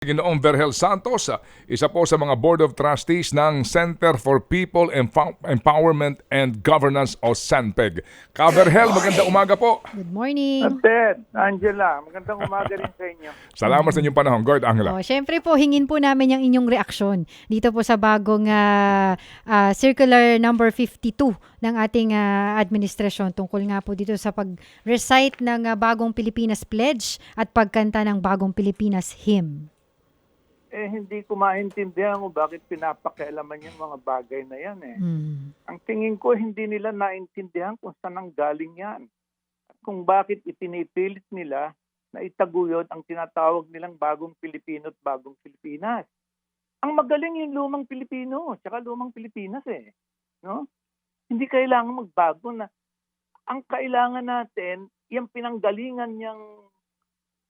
Ginoong Verhel Santos, ah, isa po sa mga Board of Trustees ng Center for People Empow- Empowerment and Governance o SANPEG. Ka Verhel, magandang umaga po. Good morning. Ted, Angela, magandang umaga rin sa inyo. Salamat sa inyong panahon. Gord Angela. Oh, Siyempre po, hingin po namin yung inyong reaksyon dito po sa bagong ah, ah, circular number 52 ng ating ah, administrasyon tungkol nga po dito sa pag-recite ng ah, bagong Pilipinas Pledge at pagkanta ng bagong Pilipinas Hymn. Eh, hindi ko maintindihan kung bakit pinapakialaman yung mga bagay na yan eh. Mm. Ang tingin ko, hindi nila naintindihan kung saan ang galing yan. At kung bakit itinipilit nila na itaguyod ang tinatawag nilang bagong Pilipino at bagong Pilipinas. Ang magaling yung lumang Pilipino, tsaka lumang Pilipinas eh. No? Hindi kailangan magbago na. Ang kailangan natin, yung pinanggalingan niyang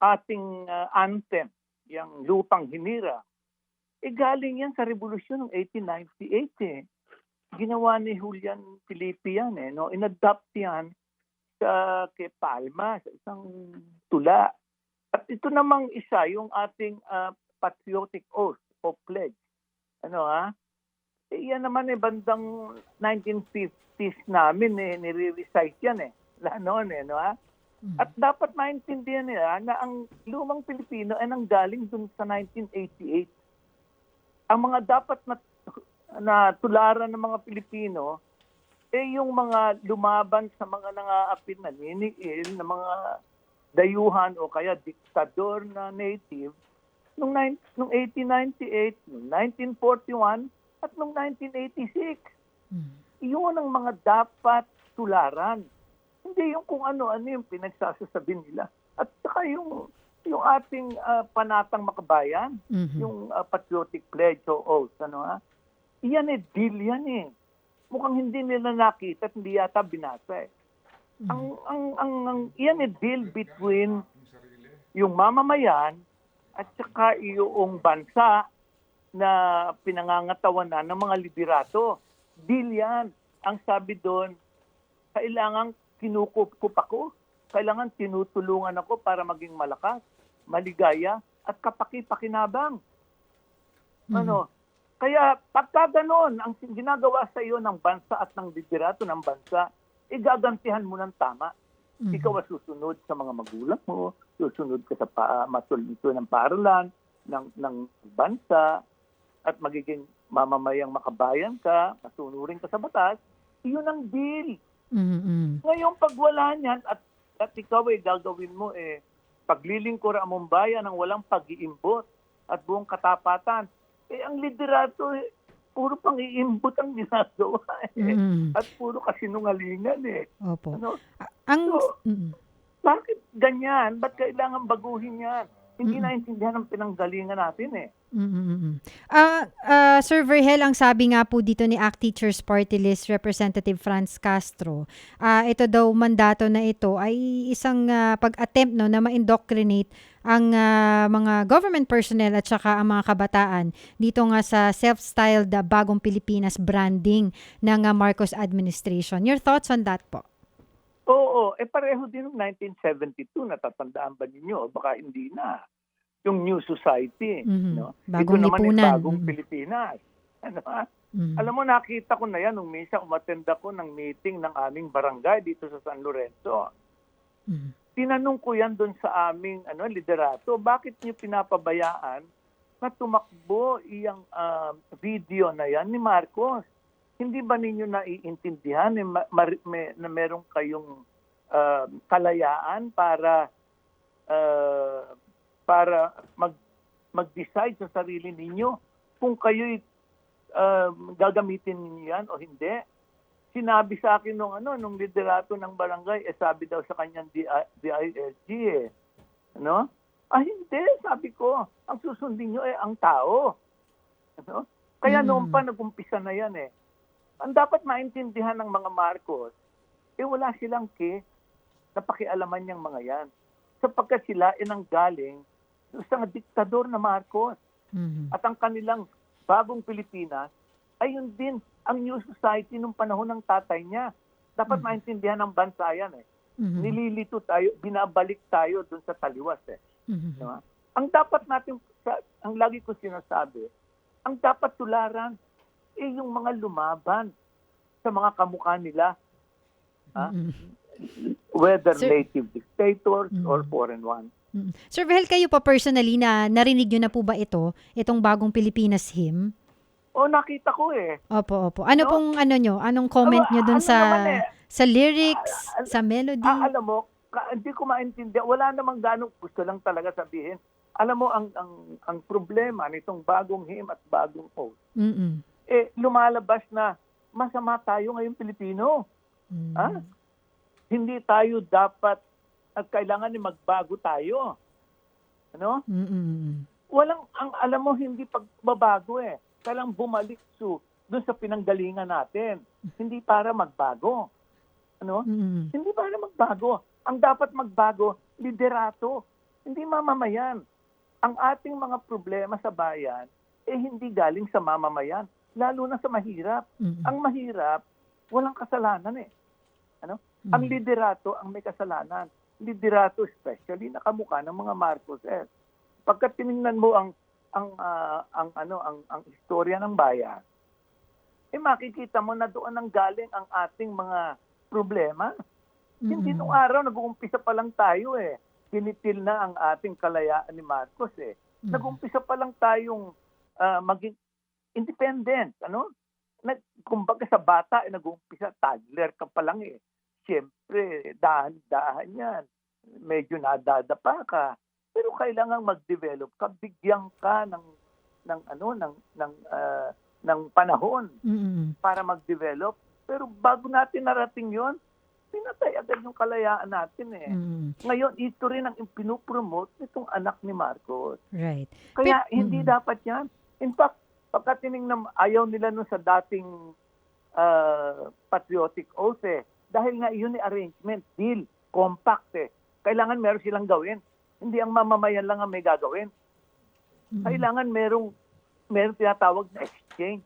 ating ah, anthem, yung lupang hinira, eh galing yan sa revolusyon ng 1898 eh. Ginawa ni Julian Felipe yan eh. No? Inadapt yan sa kay Palma, sa isang tula. At ito namang isa, yung ating ah, patriotic oath o pledge. Ano ha? Eh, yan naman eh, bandang 1950s namin eh, nire-recite yan eh. Noon eh, no ha? At dapat maintindihan nila na ang lumang Pilipino ay nanggaling dun sa 1988. Ang mga dapat na, na tularan ng mga Pilipino eh yung mga lumaban sa mga nangaapin na niniil na mga dayuhan o kaya diktador na native nung, nung 1898, nung 1941 at nung 1986 Mm. iyon ang mga dapat tularan. Hindi yung kung ano-ano yung pinagsasasabi nila. At saka yung, yung ating ah, panatang makabayan, Mhm. yung ah, patriotic pledge o oath, ano ha? Iyan eh, deal yan eh. Mukhang hindi nila nakita at hindi yata binasa eh. Ang, ang, ang, ang, iyan eh, deal between yung mamamayan at saka yung bansa na pinangangatawanan ng mga liderato. Deal yan. Ang sabi doon, kailangan kinukup ako, kailangan tinutulungan ako para maging malakas, maligaya, at kapaki-pakinabang. Ano? Kaya pagka ganon, ang ginagawa sa iyo ng bansa at ng liderato ng bansa, igagantihan mo ng tama. Mhm. Ikaw ang susunod sa mga magulang mo, susunod ka sa pa, masulito ng paralan, ng, ng bansa, at magiging mamamayang makabayan ka, masunurin ka sa batas, iyon ang deal. Mhm. Ngayon, pag wala niyan, at, at ikaw ay gagawin mo, eh, paglilingkod ang mong bayan ng walang pag-iimbot at buong katapatan, eh, ang liderato, eh, puro pang iimbot ang ginagawa. Eh. Mhm. At puro kasinungalingan eh. Opo. Ano? Ang So, Mhm. bakit ganyan? Ba't kailangan baguhin yan? Hindi naintindihan ang pinanggalingan natin eh. Mm-mm. Ah, ah, Sir Verhel, ang sabi nga po dito ni ACT Teachers Party List Representative Franz Castro, ah, ito daw mandato na ito ay isang ah, pag-attempt no, na ma-indoctrinate ang ah, mga government personnel at saka ang mga kabataan dito nga sa self-styled ah, Bagong Pilipinas branding ng ah, Marcos administration. Your thoughts on that po? Oo, eh pareho din ng 1972, natatandaan ba ninyo? Baka hindi na. Yung New Society. Mhm. No? Bagong Ito naman lipunan. yung bagong Mhm. Pilipinas. Ano? Mhm. Alam mo, nakita ko na yan nung misa, umattend ako ng meeting ng aming barangay dito sa San Lorenzo. Mhm. Tinanong ko yan doon sa aming ano, liderato, bakit niyo pinapabayaan na tumakbo iyang ah, video na yan ni Marcos? Hindi ba ninyo naiintindihan ma- mar- may- na meron kayong ah, kalayaan para ah, para mag mag-decide sa sarili ninyo kung kayo'y um, gagamitin ninyo yan o hindi. Sinabi sa akin nung ano nung liderato ng barangay eh sabi daw sa kanyang DI, DILG eh. Ano? Ah hindi, sabi ko. Ang susundin nyo eh ang tao. Ano? Kaya Mm. noon pa nag-umpisa na yan eh. Ang dapat maintindihan ng mga Marcos, eh wala silang case na pakialaman niyang mga yan. Sapagkat sila inanggaling sa diktador na Marcos. Mhm. At ang kanilang bagong Pilipinas ay yun din ang New Society nung panahon ng tatay niya. Dapat Mhm. maintindihan ng bansa yan eh. Mhm. Nililito tayo, binabalik tayo dun sa taliwas eh. Mhm. Di ba? Ang dapat natin, ang lagi ko sinasabi, ang dapat tularan eh yung mga lumaban sa mga kamukha nila, Ah? Mm. whether Sir- native dictators Mm. or foreign ones. Mm. Sir Verhel, kayo pa personally na narinig nyo na po ba ito, itong bagong Pilipinas hymn? O nakita ko eh. Opo, opo. Ano No? pong ano nyo? Anong comment Ano- nyo dun ano sa eh, sa lyrics, Ah, ah, sa melody? Ah, alam mo, ka- hindi ko maintindihan. Wala namang ganong gusto lang talaga sabihin. Alam mo, ang, ang, ang problema nitong bagong hymn at bagong oath, Mm-mm. Eh, lumalabas na masama tayo ngayong Pilipino. Mm. Ah? Hindi tayo dapat at kailangan ni magbago tayo. Ano? Mm-mm. Walang, ang alam mo, hindi pagbabago eh. Kailang bumalik su doon sa pinanggalingan natin. Hindi para magbago. Ano? Mm-mm. Hindi para magbago. Ang dapat magbago, liderato. Hindi mamamayan. Ang ating mga problema sa bayan, eh hindi galing sa mamamayan. Lalo na sa mahirap. Mm-mm. Ang mahirap, walang kasalanan eh. Ano? Mm. Ang liderato ang may kasalanan. Liderato especially nakamukha ng mga Marcos eh. Pagka tiningnan mo ang ang ah, ang ano ang ang istorya ng bayan, eh makikita mo na doon ang galing ang ating mga problema. Hindi Mm-mm. nung araw nag-uumpisa pa lang tayo eh. Kinitil na ang ating kalayaan ni Marcos eh. Mm. Nag-umpisa pa lang tayong ah, maging independent, ano? Nag, kumbaga sa bata, eh, nag-umpisa, toddler ka pa lang eh. Siyempre, dahan-dahan yan. Medyo nadadapa ka. Pero kailangan mag-develop ka, bigyan ka ng ng ano ng ng ah, ng panahon Mm-mm. para mag-develop. Pero bago natin narating 'yon, pinatay agad yung kalayaan natin eh. Mm-mm. Ngayon, ito rin ang pinupromote nitong anak ni Marcos. Right. Kaya Pe- hindi mm. dapat yan. In fact, pagka tinignan, ayaw nila nun sa dating uh, patriotic oath eh. Dahil nga yun ay arrangement, deal, compact eh. Kailangan meron silang gawin. Hindi ang mamamayan lang ang may gagawin. Mm-mm. Kailangan merong merong tinatawag na exchange.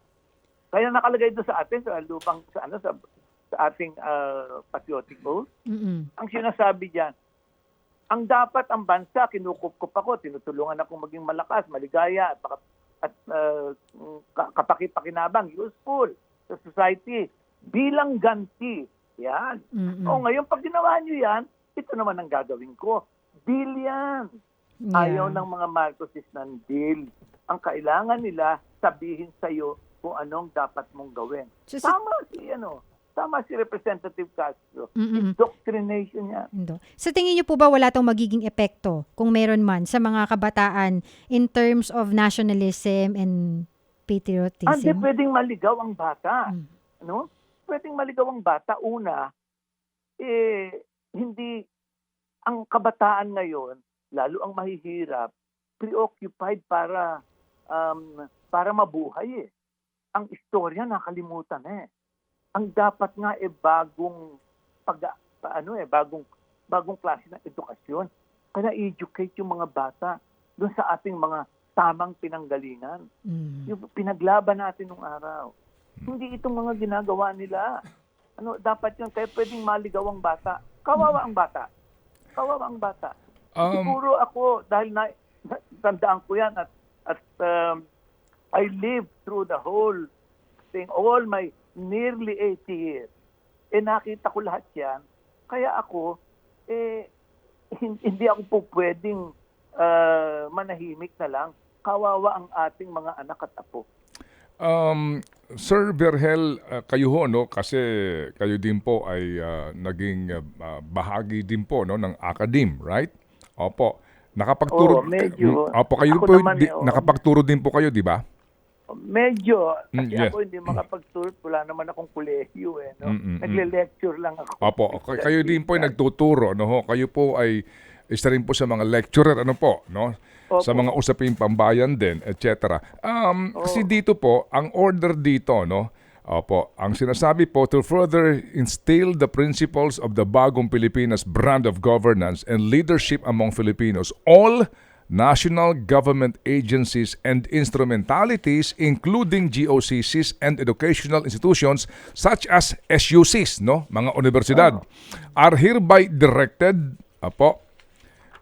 Kaya nakalagay doon sa atin sa lupang sa ano sa, sa ating uh, patriotic oath Mm-mm. ang sinasabi diyan, ang dapat ang bansa, kinukupkup ako, tinutulungan ako maging malakas, maligaya, at, uh, ka- kapakipakinabang, useful sa society, bilang ganti. Yan. Mm-mm. O ngayon, pag ginawa nyo yan, ito naman ang gagawin ko. Deal yan. Yeah. Ayaw ng mga Marcoses ng deal. Ang kailangan nila, sabihin sa'yo kung anong dapat mong gawin. Sa- Tama si, ano, tama si Representative Castro. Mm-mm. Indoctrination yan. Indo. Sa tingin niyo po ba wala tong magiging epekto kung meron man sa mga kabataan in terms of nationalism and Hindi patriotism? pwedeng maligaw ang bata. Mm. Ano? Pwedeng maligaw ang bata. Una, eh, hindi, ang kabataan ngayon, lalo ang mahihirap, preoccupied para, um, para mabuhay eh. Ang istorya nakalimutan eh. Ang dapat nga eh bagong pag pa- ano eh bagong bagong klase ng edukasyon. Kaya educate yung mga bata doon sa ating mga tamang pinanggalingan. Mm. Yung pinaglaban natin nung araw. Hindi itong mga ginagawa nila. Ano, dapat yun, kaya pwedeng maligaw ang bata. Kawawa ang bata. Kawawa ang bata. Um, Siguro ako, dahil na, na- tandaan ko yan at, at um, I lived through the whole thing, all my nearly 80 years. Eh nakita ko lahat yan. Kaya ako, eh, hin- hindi ako po pwedeng uh, manahimik na lang. Kawawa ang ating mga anak at apo. Um, Sir Berhel, uh, kayo ho, no, kasi kayo din po ay uh, naging uh, bahagi din po no, ng academe, right? Opo. Nakapagturo, Oo, medyo. Opo, kayo po, naman di- nakapagturo din po kayo, di ba? Medyo, Mm, kasi yes. ako hindi makapagturo. Wala naman akong kolehiyo eh. No? Mm, mm, mm. Nagle-lecture lang ako. Opo, kay- kayo din po ay nagtuturo, no ho? Kayo po ay isa rin po sa mga lecturer, ano po, no? Sa Opo. mga usaping pambayan din, etc. Um, kasi dito po, ang order dito, no? Opo, ang sinasabi po to further instill the principles of the bagong Pilipinas brand of governance and leadership among Filipinos, all national government agencies and instrumentalities including GOCCs and educational institutions such as SUCs, no, mga universidad, are hereby directed, apo,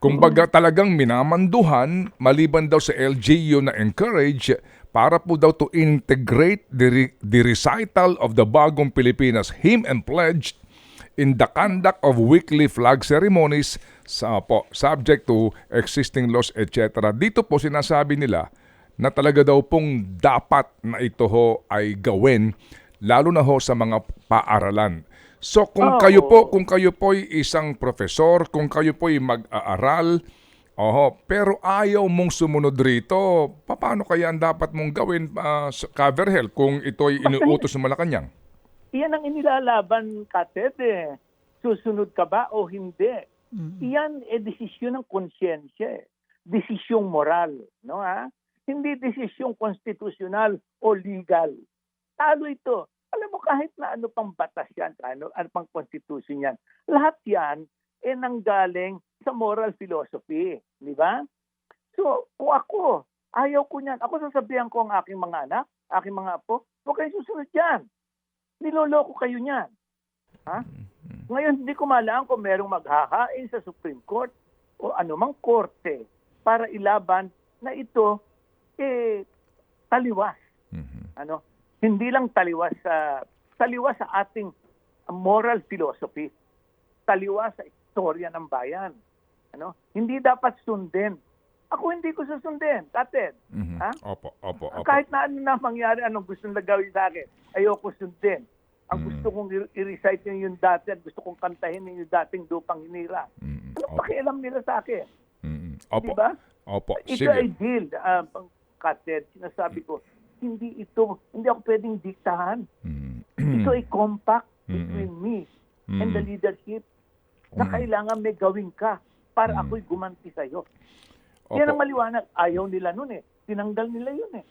Kung baga talagang minamanduhan, maliban daw sa LGU na encourage, para po daw to integrate the, re- the recital of the Bagong Pilipinas Hymn and Pledge in the conduct of weekly flag ceremonies sa po, subject to existing laws, etc. Dito po sinasabi nila na talaga daw pong dapat na ito ho ay gawin lalo na ho sa mga paaralan. So kung Oo. kayo po, kung kayo po ay isang profesor, kung kayo po ay mag-aaral, oho, pero ayaw mong sumunod rito, paano kaya ang dapat mong gawin uh, cover health kung ito ay inuutos ng Malacanang? Iyan ang inilalaban, Kated, eh. Susunod ka ba o hindi? Iyan eh desisyon ng konsyensya, eh. desisyong moral, no ha? Hindi desisyong konstitusyonal o legal. Talo ito. Alam mo, kahit na ano pang batas yan, ano, ano pang constitution yan, lahat yan eh nanggaling sa moral philosophy. Di ba? So, kung ako, ayaw ko niyan, ako sasabihan ko ang aking mga anak, aking mga apo, huwag kayong susunod yan. Niloloko kayo niyan. Ha? Ngayon, hindi ko malaan kung merong maghahain sa Supreme Court o anumang korte para ilaban na ito eh taliwas. Ano? Hindi lang taliwas sa taliwas sa ating moral philosophy. Taliwas sa istorya ng bayan. Ano? Hindi dapat sundin. Ako hindi ko susundin, Kated. Mhm. Ha? Opo, opo, opo. Kahit na ano na mangyari, anong gusto nila gawin sa akin, ayoko sundin. Ang Mm. gusto kong i-recite yung, yung dati at gusto kong kantahin yung dating lupang hinira. Mhm. Anong Opo. pakialam nila sa akin? Mhm. Opo. Di ba? Opo. Ito Sige. ay deal, uh, Kated. Sinasabi ko, hindi ito, hindi ako pwedeng diktahan. Mhm. Ito ay compact Mm. between me and the Mhm. leadership na Mm. kailangan may gawin ka para Mm. ako'y gumanti sa'yo. Opo. Yan ang maliwanag. Ayaw nila nun eh. Tinanggal nila yun eh.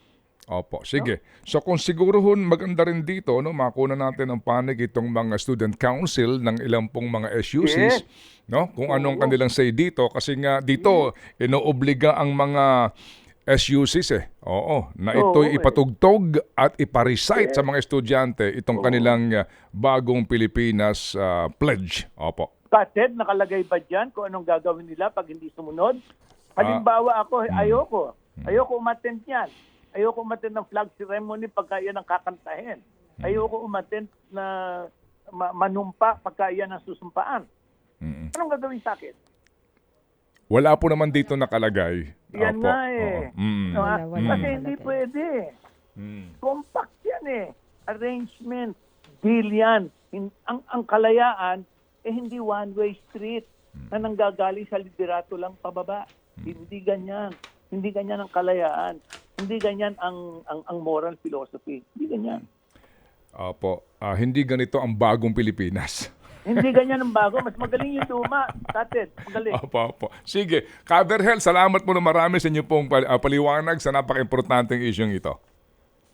Opo, sige. So kung siguro hun maganda rin dito, no, makuna natin ang panig itong mga student council ng ilang pong mga SUCs, Yes. no? Kung anong kanilang say dito kasi nga dito inoobliga ang mga SUCs eh. Oo, na ito'y eh. ipatugtog at iparecite Yes. sa mga estudyante itong Oo. kanilang uh, bagong Pilipinas uh, pledge. Opo. Kated, nakalagay ba dyan kung anong gagawin nila pag hindi sumunod? Halimbawa ako, mm. ayoko. Ayoko umattend yan. Ayoko umattend ng flag ceremony pagka yan ang kakantahin. Mm. Ayoko umattend na ma- manumpa pagka yan ang susumpaan. Mm. Anong gagawin sa akin? Wala po naman dito nakalagay. Yan Opo. nga eh. Oo. Mm. No, ah? Wala, wala Kasi naman hindi pwede. Mm. Compact yan eh. Arrangement. Deal yan. Ang, ang kalayaan, eh hindi one-way street na nanggagaling sa liderato lang pababa. Hindi ganyan. Hindi ganyan ang kalayaan. Hindi ganyan ang, ang, ang moral philosophy. Hindi ganyan. Opo. Ah, hindi ganito ang bagong Pilipinas. Hindi ganyan ang bago. Mas magaling yung luma. Kated, magaling. Opo, opo. Sige, Health, salamat po na marami sa inyo pong ah, paliwanag sa napaka-importanteng isyong ito.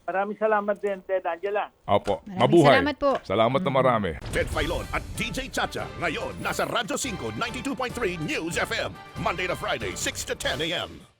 Maraming salamat din, Ted Angela. Opo, Maraming mabuhay. salamat po. Salamat na marami. Ted Filon at DJ Chacha. Ngayon, nasa Radyo 5, 92.3 News FM. Monday to Friday, 6 to 10 a.m.